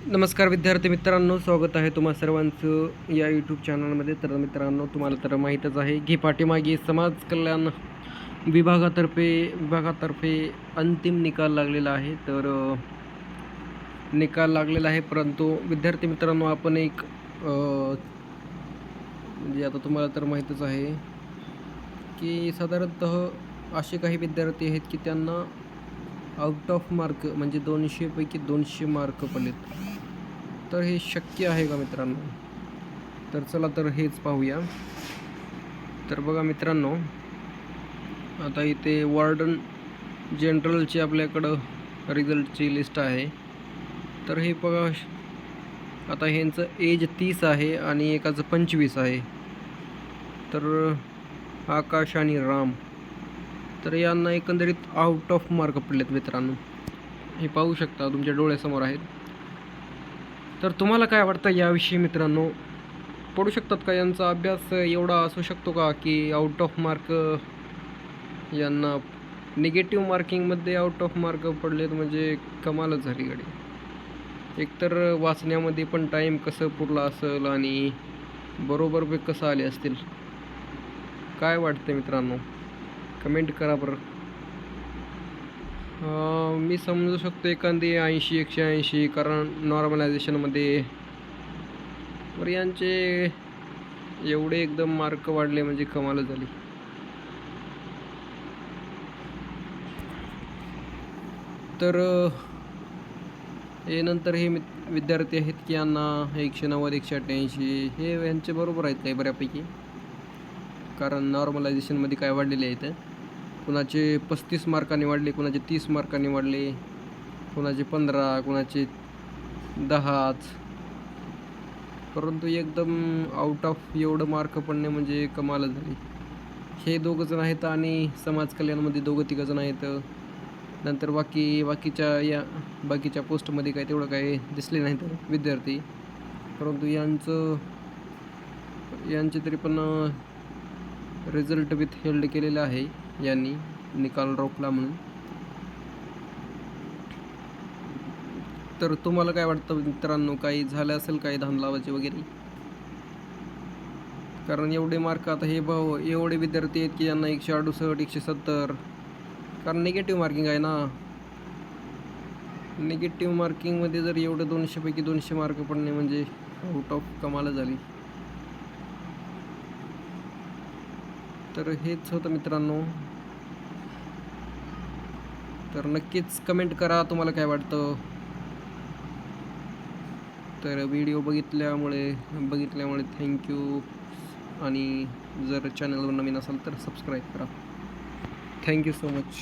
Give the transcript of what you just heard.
नमस्कार विद्यार्थी मित्रांनो स्वागत आहे तुम्हा सर्वांचं या यूट्यूब चॅनलमध्ये तर मित्रांनो तुम्हाला तर माहीतच आहे घे पाठीमागे समाज कल्याण विभागातर्फे विभागातर्फे अंतिम निकाल लागलेला आहे. तर निकाल लागलेला आहे परंतु विद्यार्थी मित्रांनो आपण एक म्हणजे आता तुम्हाला तर माहीतच आहे की साधारणतः असे काही विद्यार्थी आहेत की त्यांना आउट ऑफ मार्क म्हणजे दोनशेपैकी दोनशे मार्क पडलेत. तर हे शक्य आहे का मित्रांनो? तर चला तर हेच पाहूया. तर बघा मित्रांनो आता इथे वॉर्डन जनरलची आपल्याकडं रिझल्टची लिस्ट आहे. तर हे बघा आता ह्यांचं एज तीस आहे आणि एकाचं पंचवीस आहे. तर आकाश आणि राम. तर यांना एकंदरीत आउट ऑफ मार्क पडलेत मित्रांनो. हे पाहू शकता तुमच्या डोळ्यासमोर आहेत. तर तुम्हाला काय वाटतं याविषयी मित्रांनो? पडू शकतात का यांचा अभ्यास? एवढा असू शकतो का की आउट ऑफ मार्क यांना निगेटिव्ह मार्किंगमध्ये आउट ऑफ मार्क पडलेत म्हणजे कमालच झाली गाडी. एकतर वाचण्यामध्ये पण टाईम कसं पुरला असेल आणि बरोबर बे कसं आले असतील? काय वाटतं मित्रांनो? कमेंट करा बरं. मी समजू शकतो एखादी ऐंशी एकशे ऐंशी कारण नॉर्मलायझेशनमध्ये तर यांचे एवढे एकदम मार्क वाढले म्हणजे कमाल झाली. तर हे नंतर हे विद्यार्थी आहेत की यांना एकशे नव्वद एकशे अठ्ठ्याऐंशी हे यांचे बरोबर आहेत काही बऱ्यापैकी. कारण नॉर्मलायझेशनमध्ये काय वाढलेले आहेत कुणाचे पस्तीस मार्कांनी वाढले कुणाचे तीस मार्कांनी वाढले कुणाचे पंधरा कुणाचे दहाच. परंतु एकदम आउट ऑफ एवढं मार्क पडणे म्हणजे कमालच झाली. हे दोघं जण आहेत आणि समाज कल्याणमध्ये दोघं तिघं जण आहेत. नंतर बाकी बाकीच्या या बाकीच्या पोस्टमध्ये काय तेवढं काय दिसले नाहीत विद्यार्थी. परंतु यांचं यांचे तरी पण रिझल्ट विथ हेल्ड केलेलं आहे. यांनी निकाल रोखला म्हणून. तर तुम्हाला काय वाटतं मित्रांनो? काही झालं असेल काही धान लावायचे वगैरे? कारण एवढे मार्क आता हे भाऊ एवढे विद्यार्थी आहेत की यांना एकशे अडुसष्ट एकशे सत्तर. कारण निगेटिव्ह मार्किंग आहे ना. निगेटिव्ह मार्किंगमध्ये जर एवढं दोनशेपैकी दोनशे मार्क पडणे म्हणजे आउट ऑफ कमाल झाली. तर हेच होतं मित्रांनो. तर नक्कीच कमेंट करा तुम्हाला काय वाटतं? तर व्हिडिओ बघितल्यामुळे बघितल्यामुळे थँक्यू आणि जर चॅनलवर नवीन असाल तर सबस्क्राईब करा. Thank you so much